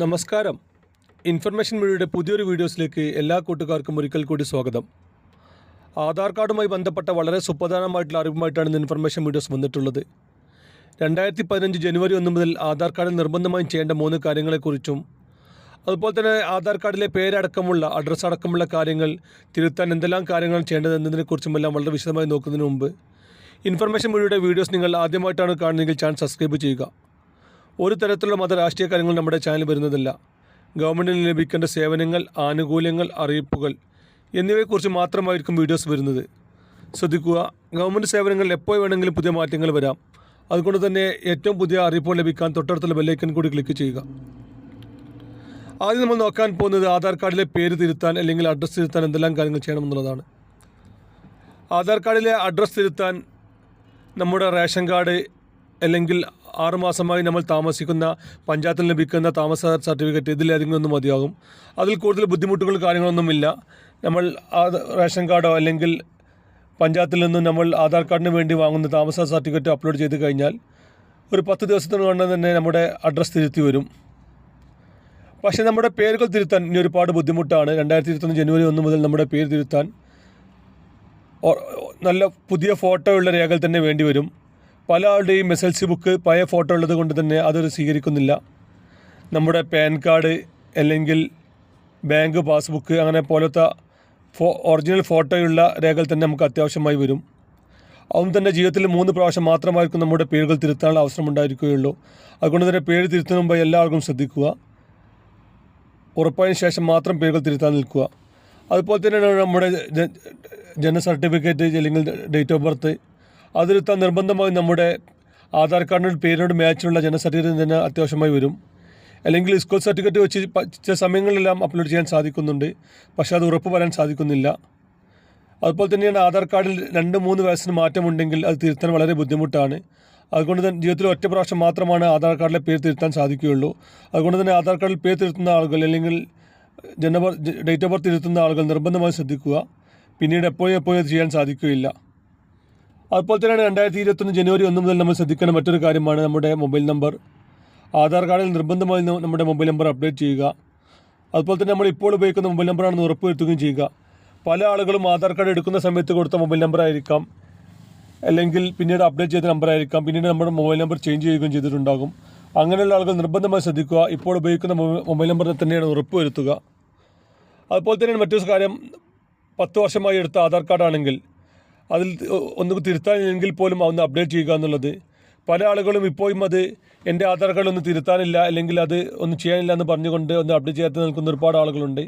നമസ്കാരം. ഇൻഫർമേഷൻ മീഡിയയുടെ പുതിയൊരു വീഡിയോസിലേക്ക് എല്ലാ കൂട്ടുകാർക്കും ഒരിക്കൽ കൂടി സ്വാഗതം. ആധാർ കാർഡുമായി ബന്ധപ്പെട്ട വളരെ സുപ്രധാനമായിട്ടുള്ള അറിവുമായിട്ടാണ് ഇന്ന് ഇൻഫർമേഷൻ വീഡിയോസ് വന്നിട്ടുള്ളത്. രണ്ടായിരത്തി പതിനഞ്ച് ജനുവരി ഒന്ന് മുതൽ ആധാർ കാർഡിൽ നിർബന്ധമായും ചെയ്യേണ്ട മൂന്ന് കാര്യങ്ങളെക്കുറിച്ചും അതുപോലെ തന്നെ ആധാർ കാർഡിലെ പേരടക്കമുള്ള അഡ്രസ്സ് അടക്കമുള്ള കാര്യങ്ങൾ തിരുത്താൻ എന്തെല്ലാം കാര്യങ്ങൾ ചെയ്യേണ്ടത് എന്നതിനെക്കുറിച്ചുമെല്ലാം വളരെ വിശദമായി നോക്കുന്നതിന് മുമ്പ് ഇൻഫർമേഷൻ മീഡിയയുടെ വീഡിയോസ് നിങ്ങൾ ആദ്യമായിട്ടാണ് കാണുന്നതെങ്കിൽ ചാനൽ സബ്സ്ക്രൈബ് ചെയ്യുക. ഒരു തരത്തിലുള്ള മത രാഷ്ട്രീയ കാര്യങ്ങൾ നമ്മുടെ ചാനൽ വരുന്നതല്ല ഗവൺമെന്റിന് ലഭിക്കേണ്ട സേവനങ്ങൾ ആനുകൂല്യങ്ങൾ അറിയിപ്പുകൾ എന്നിവയെക്കുറിച്ച് മാത്രമായിരിക്കും വീഡിയോസ് വരുന്നത്. ശ്രദ്ധിക്കുക ഗവൺമെന്റ് സേവനങ്ങളിൽ എപ്പോൾ വേണമെങ്കിലും പുതിയ മാറ്റങ്ങൾ വരാം. അതുകൊണ്ട് തന്നെ ഏറ്റവും പുതിയ അറിയിപ്പുകൾ ലഭിക്കാൻ തൊട്ടടുത്തുള്ള ബെല്ലൈക്കൻ കൂടി ക്ലിക്ക് ചെയ്യുക. ആദ്യം നമ്മൾ നോക്കാൻ പോകുന്നത് ആധാർ കാർഡിലെ പേര് തിരുത്താൻ അല്ലെങ്കിൽ അഡ്രസ്സ് തിരുത്താൻ എന്തെല്ലാം കാര്യങ്ങൾ ചെയ്യണമെന്നുള്ളതാണ്. ആധാർ കാർഡിലെ അഡ്രസ്സ് തിരുത്താൻ നമ്മുടെ റേഷൻ കാർഡ് അല്ലെങ്കിൽ ആറുമാസമായി നമ്മൾ താമസിക്കുന്ന പഞ്ചായത്തിൽ ലഭിക്കുന്ന താമസ സർട്ടിഫിക്കറ്റ് ഇതിലേതെങ്കിലും ഒന്ന് മതിയാകും. അതിൽ കൂടുതൽ ബുദ്ധിമുട്ടുകൾ കാര്യങ്ങളൊന്നുമില്ല. നമ്മൾ ആ റേഷൻ കാർഡോ അല്ലെങ്കിൽ പഞ്ചായത്തിൽ നിന്നും നമ്മൾ ആധാർ കാർഡിന് വേണ്ടി വാങ്ങുന്ന താമസ സർട്ടിഫിക്കറ്റ് അപ്ലോഡ് ചെയ്ത് കഴിഞ്ഞാൽ ഒരു പത്ത് ദിവസത്തിന് കൊണ്ട് തന്നെ നമ്മുടെ അഡ്രസ്സ് തിരുത്തി വരും. പക്ഷേ നമ്മുടെ പേരുകൾ തിരുത്താൻ ഇനി ഒരുപാട് ബുദ്ധിമുട്ടാണ്. രണ്ടായിരത്തി ഇരുപത്തൊന്ന് ജനുവരി ഒന്ന് മുതൽ നമ്മുടെ പേര് തിരുത്താൻ നല്ല പുതിയ ഫോട്ടോ ഉള്ള രേഖകൾ തന്നെ വേണ്ടി വരും. പല ആളുടെയും എസ് എൽ സി ബുക്ക് പഴയ ഫോട്ടോ ഉള്ളത് കൊണ്ട് തന്നെ അതൊരു സ്വീകരിക്കുന്നില്ല. നമ്മുടെ പാൻ കാർഡ് അല്ലെങ്കിൽ ബാങ്ക് പാസ്ബുക്ക് അങ്ങനെ പോലത്തെ ഫോ ഒറിജിനൽ ഫോട്ടോയുള്ള രേഖകൾ തന്നെ നമുക്ക് അത്യാവശ്യമായി വരും. അതും തന്നെ ജീവിതത്തിൽ മൂന്ന് പ്രാവശ്യം മാത്രമായിരിക്കും നമ്മുടെ പേരുകൾ തിരുത്താനുള്ള അവസരം ഉണ്ടായിരിക്കുകയുള്ളൂ. അതുകൊണ്ട് തന്നെ പേര് തിരുത്തുന്ന മുമ്പ് എല്ലാ ആൾക്കും ശ്രദ്ധിക്കുക. ഉറപ്പായതിനു ശേഷം മാത്രം പേരുകൾ തിരുത്താൻ നിൽക്കുക. അതുപോലെ തന്നെയാണ് നമ്മുടെ ജനന സർട്ടിഫിക്കറ്റ് അല്ലെങ്കിൽ ഡേറ്റ് ഓഫ് ബർത്ത് അത് നിർബന്ധമായി നമ്മുടെ ആധാർ കാർഡിനോട് പേരിനോട് മാച്ചിനുള്ള ജനന സർട്ടിഫിക്കറ്റ് തന്നെ അത്യാവശ്യമായി വരും. അല്ലെങ്കിൽ സ്കൂൾ സർട്ടിഫിക്കറ്റ് വെച്ച് ചില സമയങ്ങളിലെല്ലാം അപ്ലോഡ് ചെയ്യാൻ സാധിക്കുന്നുണ്ട്. പക്ഷേ അത് ഉറപ്പ് വരാൻ സാധിക്കുന്നില്ല. അതുപോലെ തന്നെയാണ് ആധാർ കാർഡിൽ രണ്ട് മൂന്ന് വയസ്സിന് മാറ്റമുണ്ടെങ്കിൽ അത് തിരുത്താൻ വളരെ ബുദ്ധിമുട്ടാണ്. അതുകൊണ്ട് തന്നെ ജീവിതത്തിൽ ഒറ്റ പ്രാവശ്യം മാത്രമാണ് ആധാർ കാർഡിലെ പേര് തിരുത്താൻ സാധിക്കുകയുള്ളൂ. അതുകൊണ്ട് തന്നെ ആധാർ കാർഡിൽ പേര് തിരുത്തുന്ന ആളുകൾ അല്ലെങ്കിൽ ജനബർ ഡേറ്റ് ഓഫ് ബർത്ത് തിരുത്തുന്ന ആളുകൾ നിർബന്ധമായി ശ്രദ്ധിക്കുക. പിന്നീട് എപ്പോഴും എപ്പോഴും ചെയ്യാൻ സാധിക്കുകയില്ല. അതുപോലെ തന്നെയാണ് രണ്ടായിരത്തി ഇരുപത്തൊന്ന് ജനുവരി ഒന്ന് മുതൽ നമ്മൾ ശ്രദ്ധിക്കേണ്ട മറ്റൊരു കാര്യമാണ് നമ്മുടെ മൊബൈൽ നമ്പർ. ആധാർ കാർഡിൽ നിർബന്ധമായി നമ്മുടെ മൊബൈൽ നമ്പർ അപ്ഡേറ്റ് ചെയ്യുക. അതുപോലെ തന്നെ നമ്മൾ ഇപ്പോൾ ഉപയോഗിക്കുന്ന മൊബൈൽ നമ്പറാണെന്ന് ഉറപ്പുവരുത്തുകയും ചെയ്യുക. പല ആളുകളും ആധാർ കാർഡ് എടുക്കുന്ന സമയത്ത് കൊടുത്ത മൊബൈൽ നമ്പർ ആയിരിക്കാം. അല്ലെങ്കിൽ പിന്നീട് അപ്ഡേറ്റ് ചെയ്ത നമ്പറായിരിക്കാം പിന്നീട് നമ്മുടെ മൊബൈൽ നമ്പർ ചേഞ്ച് ചെയ്യുകയും ചെയ്തിട്ടുണ്ടാകും. അങ്ങനെയുള്ള ആളുകൾ നിർബന്ധമായി ശ്രദ്ധിക്കുക. ഇപ്പോൾ ഉപയോഗിക്കുന്ന മൊബൈൽ- നമ്പർ തന്നെയാണ് ഉറപ്പുവരുത്തുക. അതുപോലെ തന്നെയാണ് മറ്റൊരു കാര്യം. പത്ത് വർഷമായി എടുത്ത ആധാർ കാർഡാണെങ്കിൽ അതിൽ ഒന്ന് തിരുത്താനില്ലെങ്കിൽ പോലും ഒന്ന് അപ്ഡേറ്റ് ചെയ്യുക എന്നുള്ളത്. പല ആളുകളും ഇപ്പോഴും അത് എന്റെ ആധാർ കാർഡ് ഒന്ന് തിരുത്താനില്ല അല്ലെങ്കിൽ അത് ഒന്നും ചെയ്യാനില്ല എന്ന് പറഞ്ഞുകൊണ്ട് ഒന്ന് അപ്ഡേറ്റ് ചെയ്യാത്ത നിൽക്കുന്ന ഒരുപാട് ആളുകളുണ്ട്.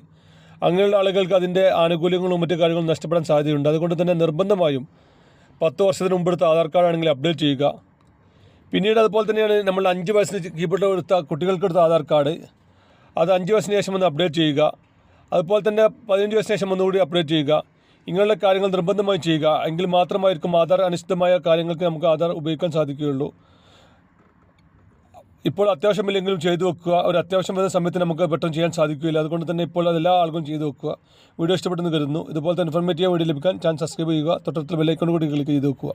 അങ്ങനെയുള്ള ആളുകൾക്ക് അതിന്റെ ആനുകൂല്യങ്ങളും മറ്റു കാര്യങ്ങളും നഷ്ടപ്പെടാൻ സാധ്യതയുണ്ട്. അതുകൊണ്ട് തന്നെ നിർബന്ധമായും പത്ത് വർഷത്തിന് മുമ്പെടുത്ത ആധാർ കാർഡ് ആണെങ്കിൽ അപ്ഡേറ്റ് ചെയ്യുക. പിന്നീട് അതുപോലെ തന്നെയാണ് നമ്മൾ അഞ്ച് വയസ്സിന് കീബോർഡ് എടുത്ത കുട്ടികൾക്കെടുത്ത ആധാർ കാർഡ്. അത് അഞ്ച് വയസ്സിന് ശേഷം ഒന്ന് അപ്ഡേറ്റ് ചെയ്യുക. അതുപോലെ തന്നെ പതിനഞ്ച് വയസ്സിന് ശേഷം ഒന്നുകൂടി അപ്ഡേറ്റ് ചെയ്യുക. ഇങ്ങനെയുള്ള കാര്യങ്ങൾ നിർബന്ധമായി ചെയ്യുക. എങ്കിൽ മാത്രമായിരിക്കും ആധാർ അനിശ്ചിതമായ കാര്യങ്ങൾക്ക് നമുക്ക് ആധാർ ഉപയോഗിക്കാൻ സാധിക്കുകയുള്ളൂ. ഇപ്പോൾ അത്യാവശ്യമില്ലെങ്കിലും ചെയ്തു വെക്കുക. ഒരു അത്യാവശ്യം വരുന്ന സമയത്ത് നമുക്ക് പെട്ടെന്ന് ചെയ്യാൻ സാധിക്കില്ല അതുകൊണ്ട് തന്നെ ഇപ്പോൾ അതെല്ലാ ആൾക്കും ചെയ്തു വെക്കുക. വീഡിയോ ഇഷ്ടപ്പെട്ടെന്ന് കരുതുന്നു. ഇതുപോലത്തെ ഇൻഫർമേറ്റീവ് വീഡിയോ ലഭിക്കാൻ ചാനൽ സബ്സ്ക്രൈബ് ചെയ്യുക. തൊട്ടടുത്ത ബെല്ലൈക്കോൺ കൂടി ക്ലിക്ക് ചെയ്ത് വെക്കുക.